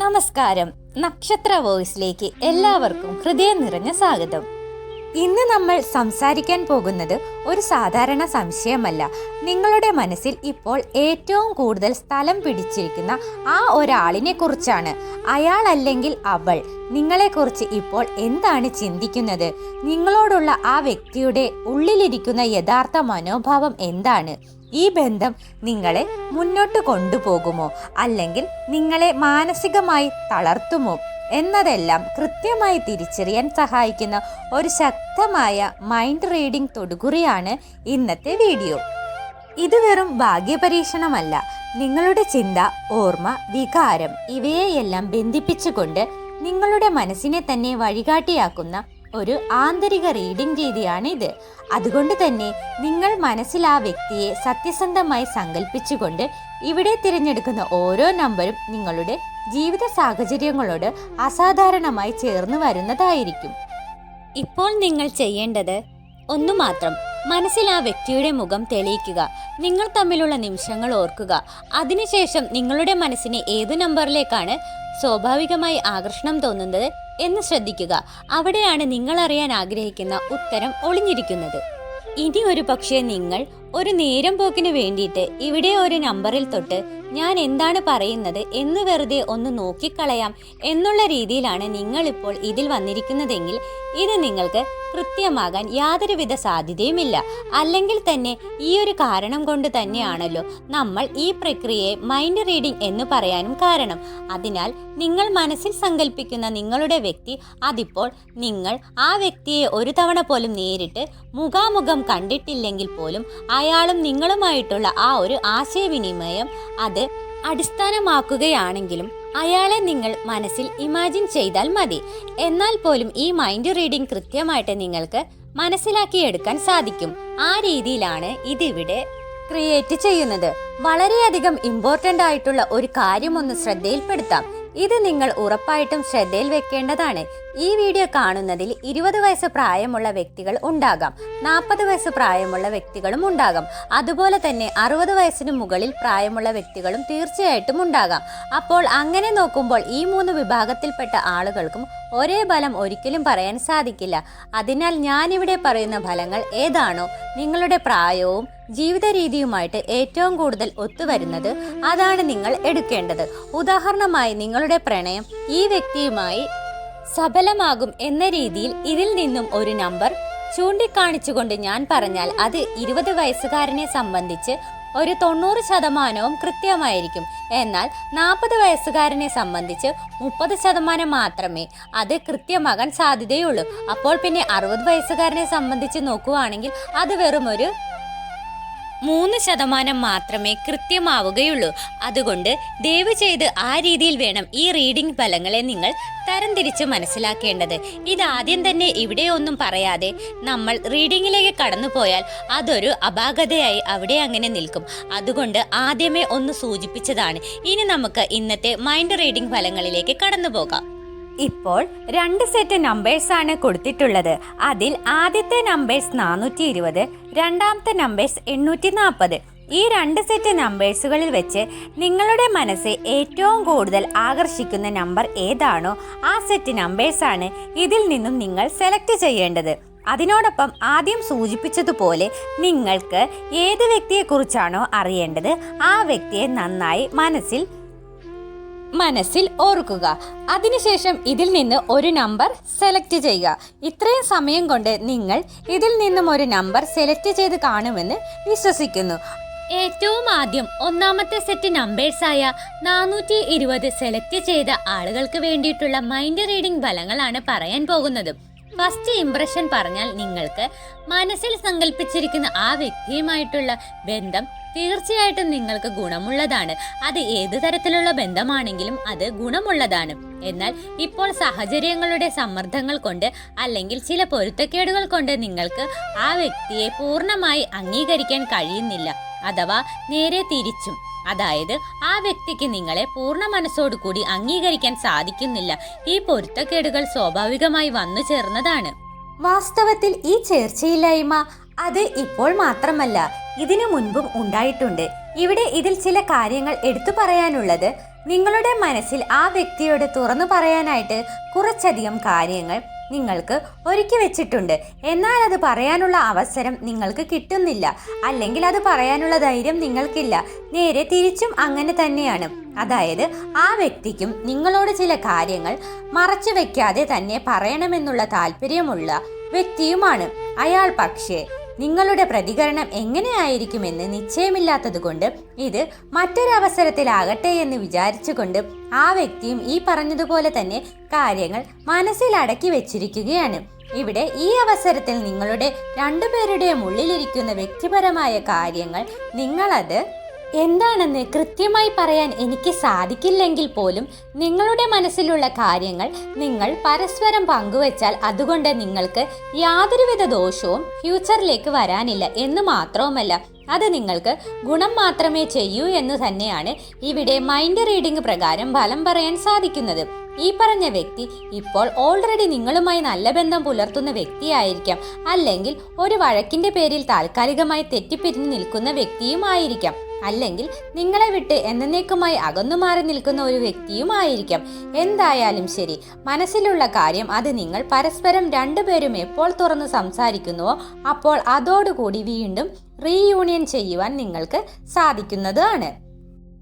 നമസ്കാരം. നക്ഷത്ര വോയിസിലേക്ക് എല്ലാവർക്കും ഹൃദയം നിറഞ്ഞ സ്വാഗതം. ഇന്ന് നമ്മൾ സംസാരിക്കാൻ പോകുന്നത് ഒരു സാധാരണ സംശയമല്ല. നിങ്ങളുടെ മനസ്സിൽ ഇപ്പോൾ ഏറ്റവും കൂടുതൽ സ്ഥലം പിടിച്ചിരിക്കുന്ന ആ ഒരാളിനെ കുറിച്ചാണ്. അയാൾ അല്ലെങ്കിൽ അവൾ നിങ്ങളെക്കുറിച്ച് ഇപ്പോൾ എന്താണ് ചിന്തിക്കുന്നത്? നിങ്ങളോടുള്ള ആ വ്യക്തിയുടെ ഉള്ളിലിരിക്കുന്ന യഥാർത്ഥ മനോഭാവം എന്താണ്? ഈ ബന്ധം നിങ്ങളെ മുന്നോട്ട് കൊണ്ടുപോകുമോ? അല്ലെങ്കിൽ നിങ്ങളെ മാനസികമായി തളർത്തുമോ? എന്നതെല്ലാം കൃത്യമായി തിരിച്ചറിയാൻ സഹായിക്കുന്ന ഒരു ശക്തമായ മൈൻഡ് റീഡിംഗ് തൊടുകുറിയാണ് ഇന്നത്തെ വീഡിയോ ഇത് വെറും ഭാഗ്യപരീക്ഷണമല്ല. നിങ്ങളുടെ ചിന്ത ഓർമ്മ വികാരം ഇവയെയെല്ലാം ബന്ധിപ്പിച്ചുകൊണ്ട് നിങ്ങളുടെ മനസ്സിനെ തന്നെ വഴികാട്ടിയാക്കുന്ന ഒരു ആന്തരിക റീഡിംഗ് രീതിയാണ് ഇത്. അതുകൊണ്ട് തന്നെ നിങ്ങൾ മനസ്സിൽ ആ വ്യക്തിയെ സത്യസന്ധമായി സങ്കല്പിച്ചുകൊണ്ട് ഇവിടെ തിരഞ്ഞെടുക്കുന്ന ഓരോ നമ്പരും നിങ്ങളുടെ ജീവിത സാഹചര്യങ്ങളോട് അസാധാരണമായി ചേർന്ന് വരുന്നതായിരിക്കും. ഇപ്പോൾ നിങ്ങൾ ചെയ്യേണ്ടത് ഒന്നു മാത്രം മനസ്സിൽ ആ വ്യക്തിയുടെ മുഖം തെളിയിക്കുക. നിങ്ങൾ തമ്മിലുള്ള നിമിഷങ്ങൾ ഓർക്കുക. അതിനുശേഷം നിങ്ങളുടെ മനസ്സിന് ഏതു നമ്പറിലേക്കാണ് സ്വാഭാവികമായി ആകർഷണം തോന്നുന്നത് എന്ന് ശ്രദ്ധിക്കുക. അവിടെയാണ് നിങ്ങൾ അറിയാൻ ആഗ്രഹിക്കുന്ന ഉത്തരം ഒളിഞ്ഞിരിക്കുന്നത്. ഇനി ഒരു പക്ഷേ നിങ്ങൾ ഒരു നേരം പോക്കിന് വേണ്ടിയിട്ട് ഇവിടെ ഒരു നമ്പറിൽ തൊട്ട് ഞാൻ എന്താണ് പറയുന്നത് എന്ന് വെറുതെ ഒന്ന് നോക്കിക്കളയാം എന്നുള്ള രീതിയിലാണ് നിങ്ങൾ ഇപ്പോൾ ഇതിൽ വന്നിരിക്കുന്നതെങ്കിൽ ഇത് നിങ്ങൾക്ക് കൃത്യമാകാൻ യാതൊരുവിധ സാധ്യതയുമില്ല. അല്ലെങ്കിൽ തന്നെ ഈ ഒരു കാരണം കൊണ്ട് തന്നെയാണല്ലോ നമ്മൾ ഈ പ്രക്രിയയെ മൈൻഡ് റീഡിംഗ് എന്ന് പറയാനും കാരണം. അതിനാൽ നിങ്ങൾ മനസ്സിൽ സങ്കല്പിക്കുന്ന നിങ്ങളുടെ വ്യക്തി അതിപ്പോൾ നിങ്ങൾ ആ വ്യക്തിയെ ഒരു തവണ പോലും നേരിട്ട് മുഖാമുഖം കണ്ടിട്ടില്ലെങ്കിൽ പോലും അയാളും നിങ്ങളുമായിട്ടുള്ള ആ ഒരു ആശയവിനിമയം അത് അടിസ്ഥാനമാക്കുകയാണെങ്കിലും അയാളെ നിങ്ങൾ മനസ്സിൽ ഇമാജിൻ ചെയ്താൽ മതി. എന്നാൽ പോലും ഈ മൈൻഡ് റീഡിംഗ് കൃത്യമായിട്ട് നിങ്ങൾക്ക് മനസ്സിലാക്കിയെടുക്കാൻ സാധിക്കും. ആ രീതിയിലാണ് ഇതിവിടെ ക്രിയേറ്റ് ചെയ്യുന്നത്. വളരെയധികം ഇമ്പോർട്ടന്റ് ആയിട്ടുള്ള ഒരു കാര്യം ഒന്ന് ശ്രദ്ധയിൽപ്പെടുത്താം. ഇത് നിങ്ങൾ ഉറപ്പായിട്ടും ശ്രദ്ധയിൽ വെക്കേണ്ടതാണ്. ഈ വീഡിയോ കാണുന്നതിൽ ഇരുപത് വയസ്സ് പ്രായമുള്ള വ്യക്തികൾ ഉണ്ടാകാം. നാൽപ്പത് വയസ്സ് പ്രായമുള്ള വ്യക്തികളും ഉണ്ടാകാം. അതുപോലെ തന്നെ അറുപത് വയസ്സിന് മുകളിൽ പ്രായമുള്ള വ്യക്തികളും തീർച്ചയായിട്ടും ഉണ്ടാകാം. അപ്പോൾ അങ്ങനെ നോക്കുമ്പോൾ ഈ മൂന്ന് വിഭാഗത്തിൽപ്പെട്ട ആളുകൾക്കും ഒരേ ഫലം ഒരിക്കലും പറയാൻ സാധിക്കില്ല. അതിനാൽ ഞാനിവിടെ പറയുന്ന ഫലങ്ങൾ ഏതാണോ നിങ്ങളുടെ പ്രായവും ജീവിത രീതിയുമായിട്ട് ഏറ്റവും കൂടുതൽ ഒത്തുവരുന്നത് അതാണ് നിങ്ങൾ എടുക്കേണ്ടത്. ഉദാഹരണമായി നിങ്ങളുടെ പ്രണയം ഈ വ്യക്തിയുമായി സഫലമാകും എന്ന രീതിയിൽ ഇതിൽ നിന്നും ഒരു നമ്പർ ചൂണ്ടിക്കാണിച്ചുകൊണ്ട് ഞാൻ പറഞ്ഞാൽ അത് ഇരുപത് വയസ്സുകാരനെ സംബന്ധിച്ച് ഒരു തൊണ്ണൂറ് ശതമാനവും കൃത്യമായിരിക്കും. എന്നാൽ നാൽപ്പത് വയസ്സുകാരനെ സംബന്ധിച്ച് മുപ്പത് ശതമാനം മാത്രമേ അത് കൃത്യമാകാൻ സാധ്യതയുള്ളൂ. അപ്പോൾ പിന്നെ അറുപത് വയസ്സുകാരനെ സംബന്ധിച്ച് നോക്കുകയാണെങ്കിൽ അത് വെറും ഒരു മൂന്ന് ശതമാനം മാത്രമേ കൃത്യമാവുകയുള്ളൂ. അതുകൊണ്ട് ദയവ് ചെയ്ത് ആ രീതിയിൽ വേണം ഈ റീഡിംഗ് ഫലങ്ങളെ നിങ്ങൾ തരംതിരിച്ച് മനസ്സിലാക്കേണ്ടത്. ഇതാദ്യം തന്നെ ഇവിടെ ഒന്നും പറയാതെ നമ്മൾ റീഡിങ്ങിലേക്ക് കടന്നു പോയാൽ അതൊരു അപാകതയായി അവിടെ അങ്ങനെ നിൽക്കും. അതുകൊണ്ട് ആദ്യമേ ഒന്ന് സൂചിപ്പിച്ചതാണ്. ഇനി നമുക്ക് ഇന്നത്തെ മൈൻഡ് റീഡിംഗ് ഫലങ്ങളിലേക്ക് കടന്നു പോകാം. ഇപ്പോൾ രണ്ട് സെറ്റ് നമ്പേഴ്സ് ആണ് കൊടുത്തിട്ടുള്ളത്. അതിൽ ആദ്യത്തെ നമ്പേഴ്സ് നാനൂറ്റി ഇരുപത് രണ്ടാമത്തെ നമ്പേഴ്സ് എണ്ണൂറ്റി നാൽപ്പത് ഈ രണ്ട് സെറ്റ് നമ്പേഴ്സുകളിൽ വെച്ച് നിങ്ങളുടെ മനസ്സ് ഏറ്റവും കൂടുതൽ ആകർഷിക്കുന്ന നമ്പർ ഏതാണോ ആ സെറ്റ് നമ്പേഴ്സ് ആണ് ഇതിൽ നിന്നും നിങ്ങൾ സെലക്ട് ചെയ്യേണ്ടത്. അതിനോടൊപ്പം ആദ്യം സൂചിപ്പിച്ചതുപോലെ നിങ്ങൾക്ക് ഏത് വ്യക്തിയെക്കുറിച്ചാണോ അറിയേണ്ടത് ആ വ്യക്തിയെ നന്നായി മനസ്സിൽ മനസ്സിൽ ഓർക്കുക. അതിനുശേഷം ഇതിൽ നിന്ന് ഒരു നമ്പർ സെലക്ട് ചെയ്യുക. ഇത്രയും സമയം കൊണ്ട് നിങ്ങൾ ഇതിൽ നിന്നും ഒരു നമ്പർ സെലക്ട് ചെയ്ത് കാണുമെന്ന് വിശ്വസിക്കുന്നു. ഏറ്റവും ആദ്യം ഒന്നാമത്തെ സെറ്റ് നമ്പേഴ്സായ നാനൂറ്റി ഇരുപത് സെലക്ട് ചെയ്ത ആളുകൾക്ക് വേണ്ടിയിട്ടുള്ള മൈൻഡ് റീഡിംഗ് ഫലങ്ങളാണ് പറയാൻ പോകുന്നത്. ഫസ്റ്റ് ഇംപ്രഷൻ പറഞ്ഞാൽ നിങ്ങൾക്ക് മനസ്സിൽ സങ്കല്പിച്ചിരിക്കുന്ന ആ വ്യക്തിയുമായിട്ടുള്ള ബന്ധം തീർച്ചയായിട്ടും നിങ്ങൾക്ക് ഗുണമുള്ളതാണ്. അത് ഏത് തരത്തിലുള്ള ബന്ധമാണെങ്കിലും അത് ഗുണമുള്ളതാണ്. എന്നാൽ ഇപ്പോൾ സാഹചര്യങ്ങളുടെ സമ്മർദ്ദങ്ങൾ കൊണ്ട് അല്ലെങ്കിൽ ചില പൊരുത്തക്കേടുകൾ കൊണ്ട് നിങ്ങൾക്ക് ആ വ്യക്തിയെ പൂർണമായി അംഗീകരിക്കാൻ കഴിയുന്നില്ല. അഥവാ നേരെ തിരിച്ചും. അതായത് ആ വ്യക്തിക്ക് നിങ്ങളെ പൂർണ മനസ്സോടുകൂടി അംഗീകരിക്കാൻ സാധിക്കുന്നില്ല. ഈ പൊരുത്തക്കേടുകൾ സ്വാഭാവികമായി വന്നു ചേർന്നതാണ്. വാസ്തവത്തിൽ ഈ ചേർച്ചയില്ലായ്മ അത് ഇപ്പോൾ മാത്രമല്ല ഇതിനു മുൻപും ഉണ്ടായിട്ടുണ്ട്. ഇവിടെ ഇതിൽ ചില കാര്യങ്ങൾ എടുത്തു പറയാനുള്ളത് നിങ്ങളുടെ മനസ്സിൽ ആ വ്യക്തിയോട് തുറന്നു പറയാനായിട്ട് കുറച്ചധികം കാര്യങ്ങൾ നിങ്ങൾക്ക് ഒരുക്കി വെച്ചിട്ടുണ്ട്. എന്നാൽ അത് പറയാനുള്ള അവസരം നിങ്ങൾക്ക് കിട്ടുന്നില്ല. അല്ലെങ്കിൽ അത് പറയാനുള്ള ധൈര്യം നിങ്ങൾക്കില്ല. നേരെ തിരിച്ചും അങ്ങനെ തന്നെയാണ്. അതായത് ആ വ്യക്തിക്കും നിങ്ങളോട് ചില കാര്യങ്ങൾ മറച്ചു വെക്കാതെ തന്നെ പറയണമെന്നുള്ള താല്പര്യമുള്ള വ്യക്തിയുമാണ്. അയാൾ പക്ഷേ നിങ്ങളുടെ പ്രതികരണം എങ്ങനെയായിരിക്കുമെന്ന് നിശ്ചയമില്ലാത്തതുകൊണ്ട് ഇത് മറ്റൊരവസരത്തിലാകട്ടെ എന്ന് വിചാരിച്ചുകൊണ്ട് ആ വ്യക്തിയും ഈ പറഞ്ഞതുപോലെ തന്നെ കാര്യങ്ങൾ മനസ്സിലടക്കി വെച്ചിരിക്കുകയാണ്. ഇവിടെ ഈ അവസരത്തിൽ നിങ്ങളുടെ രണ്ടുപേരുടെയും ഉള്ളിലിരിക്കുന്ന വ്യക്തിപരമായ കാര്യങ്ങൾ നിങ്ങളത് എന്താണെന്ന് കൃത്യമായി പറയാൻ എനിക്ക് സാധിക്കില്ലെങ്കിൽ പോലും നിങ്ങളുടെ മനസ്സിലുള്ള കാര്യങ്ങൾ നിങ്ങൾ പരസ്പരം പങ്കുവച്ചാൽ അതുകൊണ്ട് നിങ്ങൾക്ക് യാതൊരുവിധ ദോഷവും ഫ്യൂച്ചറിലേക്ക് വരാനില്ല എന്ന് മാത്രവുമല്ല അത് നിങ്ങൾക്ക് ഗുണം മാത്രമേ ചെയ്യൂ എന്ന് തന്നെയാണ് ഇവിടെ മൈൻഡ് റീഡിംഗ് പ്രകാരം ഫലം പറയാൻ സാധിക്കുന്നത്. ഈ പറഞ്ഞ വ്യക്തി ഇപ്പോൾ ഓൾറെഡി നിങ്ങളുമായി നല്ല ബന്ധം പുലർത്തുന്ന വ്യക്തിയായിരിക്കാം. അല്ലെങ്കിൽ ഒരു വഴക്കിന്റെ പേരിൽ താൽക്കാലികമായി തെറ്റിപ്പിരിഞ്ഞു നിൽക്കുന്ന വ്യക്തിയും ആയിരിക്കാം. അല്ലെങ്കിൽ നിങ്ങളെ വിട്ട് എന്നേക്കുമായി അകന്നു മാറി നിൽക്കുന്ന ഒരു വ്യക്തിയുമായിരിക്കാം എന്തായാലും ശരി മനസ്സിലുള്ള കാര്യം അത് നിങ്ങൾ പരസ്പരം രണ്ടുപേരും എപ്പോൾ തുറന്ന് സംസാരിക്കുന്നുവോ അപ്പോൾ അതോടുകൂടി വീണ്ടും റീയൂണിയൻ ചെയ്യുവാൻ നിങ്ങൾക്ക് സാധിക്കുന്നതാണ്.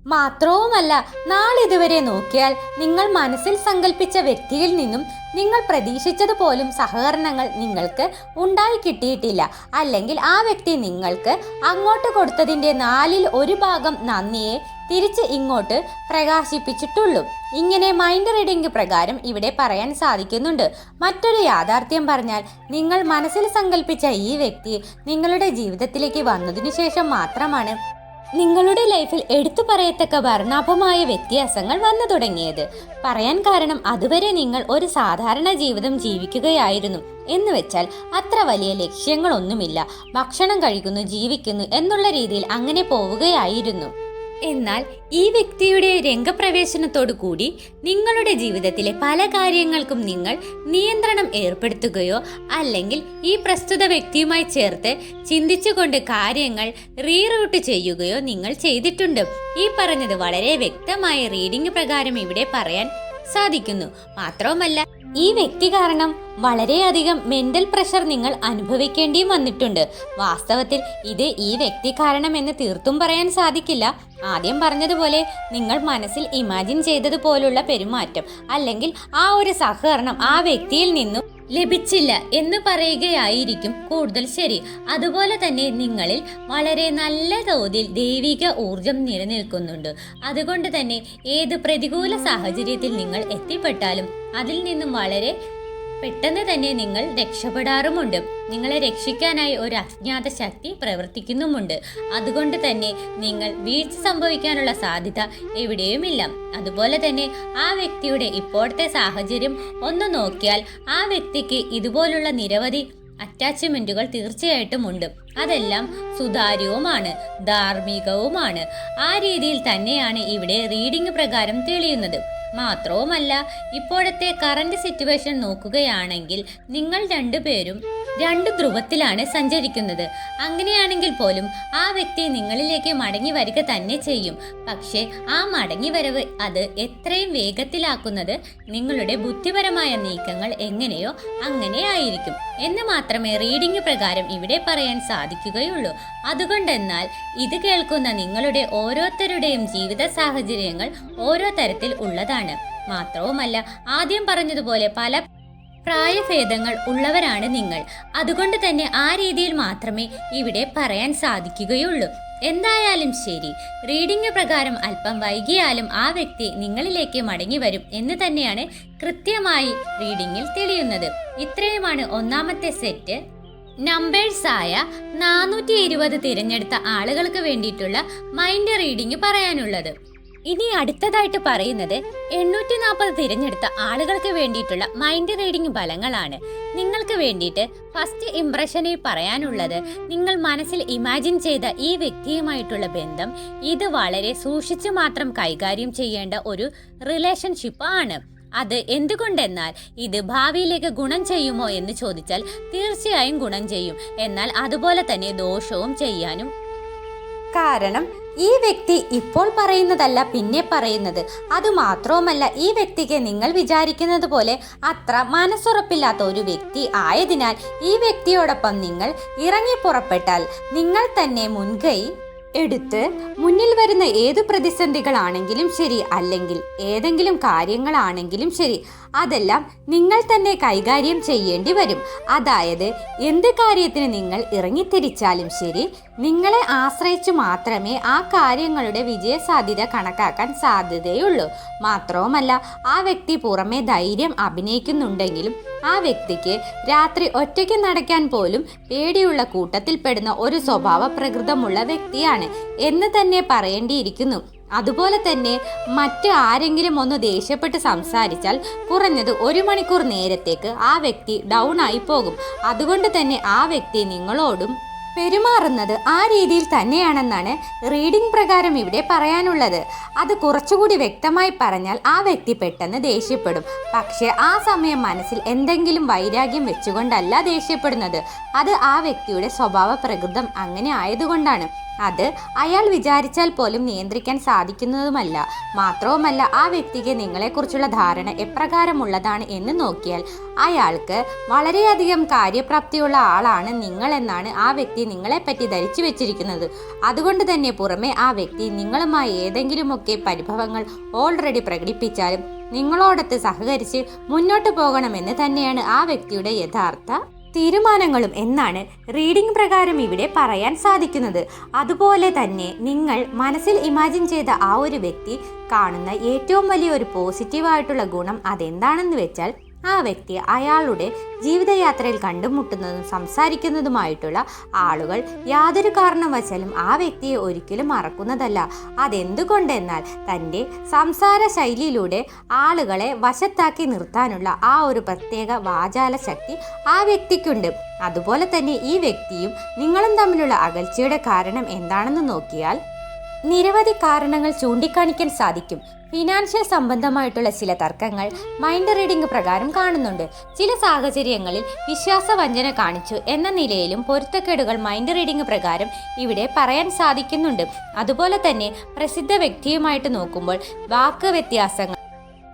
മാത്രവുമല്ല നാളിതുവരെ നോക്കിയാൽ നിങ്ങൾ മനസ്സിൽ സങ്കല്പിച്ച വ്യക്തിയിൽ നിന്നും നിങ്ങൾ പ്രതീക്ഷിച്ചത് പോലും സഹകരണങ്ങൾ നിങ്ങൾക്ക് ഉണ്ടായി കിട്ടിയിട്ടില്ല. അല്ലെങ്കിൽ ആ വ്യക്തി നിങ്ങൾക്ക് അങ്ങോട്ട് കൊടുത്തതിന്റെ നാലിൽ ഒരു ഭാഗം നന്ദിയെ തിരിച്ച് ഇങ്ങോട്ട് പ്രകാശിപ്പിച്ചിട്ടുള്ളൂ. ഇങ്ങനെ മൈൻഡ് റീഡിംഗ് പ്രകാരം ഇവിടെ പറയാൻ സാധിക്കുന്നുണ്ട്. മറ്റൊരു യാഥാർത്ഥ്യം പറഞ്ഞാൽ നിങ്ങൾ മനസ്സിൽ സങ്കല്പിച്ച ഈ വ്യക്തി നിങ്ങളുടെ ജീവിതത്തിലേക്ക് വന്നതിനു ശേഷം മാത്രമാണ് നിങ്ങളുടെ ലൈഫിൽ എടുത്തു പറയത്തക്ക വർണാഭമായ വ്യത്യാസങ്ങൾ വന്നു തുടങ്ങിയത്. പറയാൻ കാരണം അതുവരെ നിങ്ങൾ ഒരു സാധാരണ ജീവിതം ജീവിക്കുകയായിരുന്നു എന്ന് വെച്ചാൽ അത്ര വലിയ ലക്ഷ്യങ്ങളൊന്നുമില്ല. ഭക്ഷണം കഴിക്കുന്നു ജീവിക്കുന്നു എന്നുള്ള രീതിയിൽ അങ്ങനെ പോവുകയായിരുന്നു. എന്നാൽ ഈ വ്യക്തിയുടെ രംഗപ്രവേശനത്തോടു കൂടി നിങ്ങളുടെ ജീവിതത്തിലെ പല കാര്യങ്ങൾക്കും നിങ്ങൾ നിയന്ത്രണം ഏർപ്പെടുത്തുകയോ അല്ലെങ്കിൽ ഈ പ്രസ്തുത വ്യക്തിയുമായി ചേർത്ത് ചിന്തിച്ചുകൊണ്ട് കാര്യങ്ങൾ റീറൂട്ട് ചെയ്യുകയോ നിങ്ങൾ ചെയ്തിട്ടുണ്ട്. ഈ പറഞ്ഞത് വളരെ വ്യക്തമായ റീഡിംഗ് പ്രകാരം ഇവിടെ പറയാൻ സാധിക്കുന്നു. മാത്രവുമല്ല ഈ വ്യക്തി കാരണം വളരെയധികം മെന്റൽ പ്രഷർ നിങ്ങൾ അനുഭവിക്കേണ്ടിയും വന്നിട്ടുണ്ട്. വാസ്തവത്തിൽ ഇത് ഈ വ്യക്തി കാരണമെന്ന് തീർത്തും പറയാൻ സാധിക്കില്ല. ആദ്യം പറഞ്ഞതുപോലെ നിങ്ങൾ മനസ്സിൽ ഇമാജിൻ ചെയ്തതുപോലുള്ള പെരുമാറ്റം അല്ലെങ്കിൽ ആ ഒരു സഹകരണം ആ വ്യക്തിയിൽ നിന്നും ലഭിച്ചില്ല എന്ന് പറയുകയായിരിക്കും കൂടുതൽ ശരി. അതുപോലെ തന്നെ നിങ്ങളിൽ വളരെ നല്ല തോതിൽ ദൈവിക ഊർജം നിലനിൽക്കുന്നുണ്ട്. അതുകൊണ്ട് തന്നെ ഏത് പ്രതികൂല സാഹചര്യത്തിൽ നിങ്ങൾ എത്തിപ്പെട്ടാലും അതിൽ നിന്നും വളരെ പെട്ടെന്ന് തന്നെ നിങ്ങൾ രക്ഷപ്പെടാറുമുണ്ട്. നിങ്ങളെ രക്ഷിക്കാനായി ഒരു അജ്ഞാത ശക്തി പ്രവർത്തിക്കുന്നുമുണ്ട്. അതുകൊണ്ട് തന്നെ നിങ്ങൾ വീഴ്ച സംഭവിക്കാനുള്ള സാധ്യത എവിടെയുമില്ല. അതുപോലെ തന്നെ ആ വ്യക്തിയുടെ ഇപ്പോഴത്തെ സാഹചര്യം ഒന്ന് നോക്കിയാൽ ആ വ്യക്തിക്ക് ഇതുപോലുള്ള നിരവധി അറ്റാച്ച്മെന്റുകൾ തീർച്ചയായിട്ടും ഉണ്ട് അതെല്ലാം സുതാര്യവുമാണ് ധാർമ്മികവുമാണ്. ആ രീതിയിൽ തന്നെയാണ് ഇവിടെ റീഡിംഗ് പ്രകാരം തെളിയുന്നത്. മാത്രവുമല്ല ഇപ്പോഴത്തെ കറണ്ട് സിറ്റുവേഷൻ നോക്കുകയാണെങ്കിൽ നിങ്ങൾ രണ്ടുപേരും രണ്ട് ധ്രുവത്തിലാണ് സഞ്ചരിക്കുന്നത്. അങ്ങനെയാണെങ്കിൽ പോലും ആ വ്യക്തി നിങ്ങളിലേക്ക് മടങ്ങി വരിക തന്നെ ചെയ്യും. പക്ഷേ ആ മടങ്ങി വരവ് അത് എത്രയും വേഗത്തിലാക്കുന്നത് നിങ്ങളുടെ ബുദ്ധിപരമായ നീക്കങ്ങൾ എങ്ങനെയോ അങ്ങനെ ആയിരിക്കും. എന്ന് മാത്രമേ റീഡിംഗ് പ്രകാരം ഇവിടെ പറയാൻ സാധിക്കുകയുള്ളൂ. അതുകൊണ്ടെന്നാൽ ഇത് കേൾക്കുന്ന നിങ്ങളുടെ ഓരോരുത്തരുടെയും ജീവിത സാഹചര്യങ്ങൾ ഓരോ തരത്തിൽ ഉള്ളതാണ്. മാത്രവുമല്ല ആദ്യം പറഞ്ഞതുപോലെ പല പ്രായഭേദങ്ങൾ ഉള്ളവരാണ് നിങ്ങൾ. അതുകൊണ്ട് തന്നെ ആ രീതിയിൽ മാത്രമേ ഇവിടെ പറയാൻ സാധിക്കുകയുള്ളൂ. എന്തായാലും ശരി. റീഡിംഗ് പ്രകാരം അല്പം വൈകിയാലും ആ വ്യക്തി നിങ്ങളിലേക്ക് മടങ്ങി വരും എന്ന് തന്നെയാണ് കൃത്യമായി റീഡിങ്ങിൽ തെളിയുന്നത്. ഇത്രയുമാണ് ഒന്നാമത്തെ സെറ്റ്. നമ്പേഴ്സായ നാനൂറ്റി ഇരുപത് തിരഞ്ഞെടുത്ത ആളുകൾക്ക് വേണ്ടിയിട്ടുള്ള മൈൻഡ് റീഡിംഗ് പറയാനുള്ളത്. ഇനി അടുത്തതായിട്ട് പറയുന്നത് എണ്ണൂറ്റി നാൽപ്പത് തിരഞ്ഞെടുത്ത ആളുകൾക്ക് വേണ്ടിയിട്ടുള്ള മൈൻഡ് റീഡിംഗ് ഫലങ്ങളാണ്. നിങ്ങൾക്ക് വേണ്ടിയിട്ട് ഫസ്റ്റ് ഇംപ്രഷനിൽ പറയാനുള്ളത് നിങ്ങൾ മനസ്സിൽ ഇമാജിൻ ചെയ്ത ഈ വ്യക്തിയുമായിട്ടുള്ള ബന്ധം ഇത് വളരെ സൂക്ഷിച്ചു മാത്രം കൈകാര്യം ചെയ്യേണ്ട ഒരു റിലേഷൻഷിപ്പ് ആണ്. അത് എന്തുകൊണ്ടെന്നാൽ ഇത് ഭാവിയിലേക്ക് ഗുണം ചെയ്യുമോ എന്ന് ചോദിച്ചാൽ തീർച്ചയായും ഗുണം ചെയ്യും. എന്നാൽ അതുപോലെ തന്നെ ദോഷവും ചെയ്യാനും കാരണം ഈ വ്യക്തി ഇപ്പോൾ പറയുന്നതല്ല പിന്നെ പറയുന്നത്. അതുമാത്രവുമല്ല ഈ വ്യക്തിക്ക് നിങ്ങൾ വിചാരിക്കുന്നത് പോലെ അത്ര മനസ്സുറപ്പില്ലാത്ത ഒരു വ്യക്തി ആയതിനാൽ ഈ വ്യക്തിയോടൊപ്പം നിങ്ങൾ ഇറങ്ങി പുറപ്പെട്ടാൽ നിങ്ങൾ തന്നെ മുൻകൈ എടുത്ത് മുന്നിൽ വരുന്ന ഏതു പ്രതിസന്ധികളാണെങ്കിലും ശരി അല്ലെങ്കിൽ ഏതെങ്കിലും കാര്യങ്ങളാണെങ്കിലും ശരി അതെല്ലാം നിങ്ങൾ തന്നെ കൈകാര്യം ചെയ്യേണ്ടി വരും. അതായത് എന്ത് കാര്യത്തിന് നിങ്ങൾ ഇറങ്ങിത്തിരിച്ചാലും ശരി നിങ്ങളെ ആശ്രയിച്ചു മാത്രമേ ആ കാര്യങ്ങളുടെ വിജയസാധ്യത കണക്കാക്കാൻ സാധ്യതയുള്ളൂ. മാത്രവുമല്ല ആ വ്യക്തി പുറമെ ധൈര്യം അഭിനയിക്കുന്നുണ്ടെങ്കിലും ആ വ്യക്തിക്ക് രാത്രി ഒറ്റയ്ക്ക് നടക്കാൻ പോലും പേടിയുള്ള കൂട്ടത്തിൽപ്പെടുന്ന ഒരു സ്വഭാവ പ്രകൃതമുള്ള വ്യക്തിയാണ് എന്ന് തന്നെ പറയേണ്ടിയിരിക്കുന്നു. അതുപോലെ തന്നെ മറ്റ് ആരെങ്കിലും ഒന്ന് ദേഷ്യപ്പെട്ട് സംസാരിച്ചാൽ കുറഞ്ഞത് ഒരു മണിക്കൂർ നേരത്തേക്ക് ആ വ്യക്തി ഡൗൺ ആയി പോകും. അതുകൊണ്ട് തന്നെ ആ വ്യക്തി നിങ്ങളോടും പെരുമാറുന്നത് ആ രീതിയിൽ തന്നെയാണെന്നാണ് റീഡിംഗ് പ്രകാരം ഇവിടെ പറയാനുള്ളത്. അത് കുറച്ചുകൂടി വ്യക്തമായി പറഞ്ഞാൽ ആ വ്യക്തി പെട്ടെന്ന് ദേഷ്യപ്പെടും. പക്ഷേ ആ സമയം മനസ്സിൽ എന്തെങ്കിലും വൈരാഗ്യം വെച്ചുകൊണ്ടല്ല ദേഷ്യപ്പെടുന്നത്. അത് ആ വ്യക്തിയുടെ സ്വഭാവ പ്രകൃതം അങ്ങനെ ആയതുകൊണ്ടാണ്. അത് അയാൾ വിചാരിച്ചാൽ പോലും നിയന്ത്രിക്കാൻ സാധിക്കുന്നതുമല്ല. മാത്രവുമല്ല ആ വ്യക്തിക്ക് നിങ്ങളെക്കുറിച്ചുള്ള ധാരണ എപ്രകാരമുള്ളതാണ് എന്ന് നോക്കിയാൽ അയാൾക്ക് വളരെയധികം കാര്യപ്രാപ്തിയുള്ള ആളാണ് നിങ്ങളെന്നാണ് ആ വ്യക്തി നിങ്ങളെപ്പറ്റി ധരിച്ചു വെച്ചിരിക്കുന്നത്. അതുകൊണ്ട് തന്നെ പുറമെ ആ വ്യക്തി നിങ്ങളുമായി ഏതെങ്കിലുമൊക്കെ പരിഭവങ്ങൾ ഓൾറെഡി പ്രകടിപ്പിച്ചാലും നിങ്ങളോടൊത്ത് സഹകരിച്ച് മുന്നോട്ട് പോകണമെന്ന് തന്നെയാണ് ആ വ്യക്തിയുടെ യഥാർത്ഥ തീരുമാനങ്ങളും എന്നാണ് റീഡിംഗ് പ്രകാരം ഇവിടെ പറയാൻ സാധിക്കുന്നത്. അതുപോലെ തന്നെ നിങ്ങൾ മനസ്സിൽ ഇമാജിൻ ചെയ്ത ആ ഒരു വ്യക്തി കാണുന്ന ഏറ്റവും വലിയ ഒരു പോസിറ്റീവായിട്ടുള്ള ഗുണം അതെന്താണെന്ന് വെച്ചാൽ ആ വ്യക്തി അയാളുടെ ജീവിതയാത്രയിൽ കണ്ടുമുട്ടുന്നതും സംസാരിക്കുന്നതുമായിട്ടുള്ള ആളുകൾ യാതൊരു കാരണവശാലും ആ വ്യക്തിയെ ഒരിക്കലും മറക്കുന്നതല്ല. അതെന്തുകൊണ്ടെന്നാൽ തന്റെ സംസാര ശൈലിയിലൂടെ ആളുകളെ വശത്താക്കി നിർത്താനുള്ള ആ ഒരു പ്രത്യേക വാചാല ശക്തി ആ വ്യക്തിക്കുണ്ട്. അതുപോലെ തന്നെ ഈ വ്യക്തിയും നിങ്ങളും തമ്മിലുള്ള അകൽച്ചയുടെ കാരണം എന്താണെന്ന് നോക്കിയാൽ നിരവധി കാരണങ്ങൾ ചൂണ്ടിക്കാണിക്കാൻ സാധിക്കും. ഫിനാൻഷ്യൽ സംബന്ധമായിട്ടുള്ള ചില തർക്കങ്ങൾ മൈൻഡ് റീഡിംഗ് പ്രകാരം കാണുന്നുണ്ട്. ചില സാഹചര്യങ്ങളിൽ വിശ്വാസവഞ്ചന കാണിച്ചു എന്ന നിലയിലും പൊരുത്തക്കേടുകൾ മൈൻഡ് റീഡിംഗ് പ്രകാരം ഇവിടെ പറയാൻ സാധിക്കുന്നുണ്ട്. അതുപോലെ തന്നെ പ്രസിദ്ധ വ്യക്തിയുമായിട്ട് നോക്കുമ്പോൾ വാക്ക് വ്യത്യാസങ്ങൾ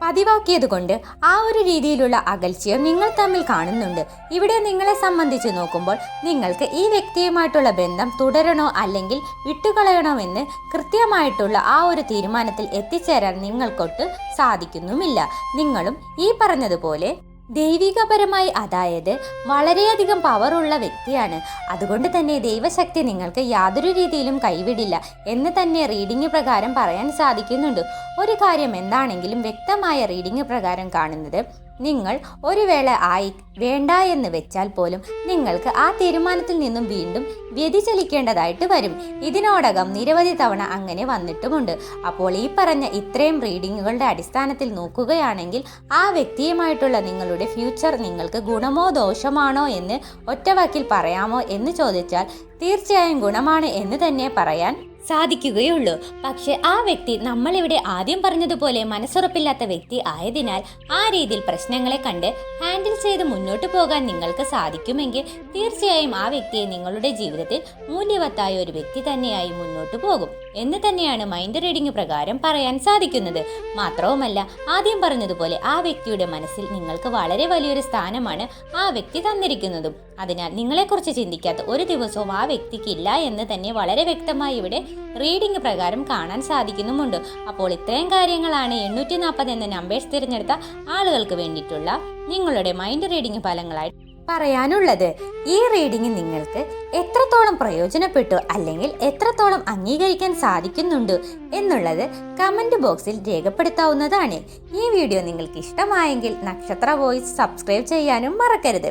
പതിവാക്കിയതുകൊണ്ട് ആ ഒരു രീതിയിലുള്ള അകൽച്ചയും നിങ്ങൾ തമ്മിൽ കാണുന്നുണ്ട്. ഇവിടെ നിങ്ങളെ സംബന്ധിച്ച് നോക്കുമ്പോൾ നിങ്ങൾക്ക് ഈ വ്യക്തിയുമായിട്ടുള്ള ബന്ധം തുടരണോ അല്ലെങ്കിൽ വിട്ടുകളയണോ എന്ന് കൃത്യമായിട്ടുള്ള ആ ഒരു തീരുമാനത്തിൽ എത്തിച്ചേരാൻ നിങ്ങൾക്കൊട്ട് സാധിക്കുന്നുമില്ല. നിങ്ങളും ഈ പറഞ്ഞതുപോലെ ദൈവികപരമായി അതായത് വളരെയധികം പവറുള്ള വ്യക്തിയാണ്. അതുകൊണ്ട് തന്നെ ദൈവശക്തി നിങ്ങൾക്ക് യാതൊരു രീതിയിലും കൈവിടില്ല എന്ന് തന്നെ റീഡിംഗ് പ്രകാരം പറയാൻ സാധിക്കുന്നുണ്ട്. ഒരു കാര്യം എന്താണെങ്കിലും വ്യക്തമായ റീഡിംഗ് പ്രകാരം കാണുന്നത് നിങ്ങൾ ഒരു വേള ആയി വേണ്ട എന്ന് വെച്ചാൽ പോലും നിങ്ങൾക്ക് ആ തീരുമാനത്തിൽ നിന്നും വീണ്ടും വ്യതിചലിക്കേണ്ടതായിട്ട് വരും. ഇതിനോടകം നിരവധി തവണ അങ്ങനെ വന്നിട്ടുമുണ്ട്. അപ്പോൾ ഈ പറഞ്ഞ ഇത്രയും റീഡിങ്ങുകളുടെ അടിസ്ഥാനത്തിൽ നോക്കുകയാണെങ്കിൽ ആ വ്യക്തിയുമായിട്ടുള്ള നിങ്ങളുടെ ഫ്യൂച്ചർ നിങ്ങൾക്ക് ഗുണമോ ദോഷമാണോ എന്ന് ഒറ്റവാക്കിൽ പറയാമോ എന്ന് ചോദിച്ചാൽ തീർച്ചയായും ഗുണമാണ് എന്ന് തന്നെ പറയാൻ സാധിക്കുകയുള്ളൂ. പക്ഷെ ആ വ്യക്തി നമ്മളിവിടെ ആദ്യം പറഞ്ഞതുപോലെ മനസ്സുറപ്പില്ലാത്ത വ്യക്തി ആയതിനാൽ ആ രീതിയിൽ പ്രശ്നങ്ങളെ കണ്ട് ഹാൻഡിൽ ചെയ്ത് മുന്നോട്ട് പോകാൻ നിങ്ങൾക്ക് സാധിക്കുമെങ്കിൽ തീർച്ചയായും ആ വ്യക്തിയെ നിങ്ങളുടെ ജീവിതത്തിൽ മൂല്യവത്തായ ഒരു വ്യക്തി തന്നെയായി മുന്നോട്ട് പോകും എന്ന് തന്നെയാണ് മൈൻഡ് റീഡിംഗ് പ്രകാരം പറയാൻ സാധിക്കുന്നത്. മാത്രവുമല്ല ആദ്യം പറഞ്ഞതുപോലെ ആ വ്യക്തിയുടെ മനസ്സിൽ നിങ്ങൾക്ക് വളരെ വലിയൊരു സ്ഥാനമാണ് ആ വ്യക്തി തന്നിരിക്കുന്നതും. അതിനാൽ നിങ്ങളെക്കുറിച്ച് ചിന്തിക്കാത്ത ഒരു ദിവസവും ആ വ്യക്തിക്ക് ഇല്ല എന്ന് തന്നെ വളരെ വ്യക്തമായി ഇവിടെ റീഡിംഗ് പ്രകാരം കാണാൻ സാധിക്കുന്നുമുണ്ട്. അപ്പോൾ ഇത്രയും കാര്യങ്ങളാണ് എണ്ണൂറ്റി നാൽപ്പത് എന്ന നമ്പേഴ്സ് തിരഞ്ഞെടുത്ത ആളുകൾക്ക് വേണ്ടിയിട്ടുള്ള നിങ്ങളുടെ മൈൻഡ് റീഡിംഗ് ഫലങ്ങളായി പറയാനുള്ളത്. ഈ റീഡിംഗ് നിങ്ങൾക്ക് എത്രത്തോളം പ്രയോജനപ്പെട്ടു അല്ലെങ്കിൽ എത്രത്തോളം അംഗീകരിക്കാൻ സാധിക്കുന്നുണ്ട് എന്നുള്ളത് കമന്റ് ബോക്സിൽ രേഖപ്പെടുത്താവുന്നതാണ്. ഈ വീഡിയോ നിങ്ങൾക്ക് ഇഷ്ടമായെങ്കിൽ നക്ഷത്ര വോയിസ് സബ്സ്ക്രൈബ് ചെയ്യാനും മറക്കരുത്.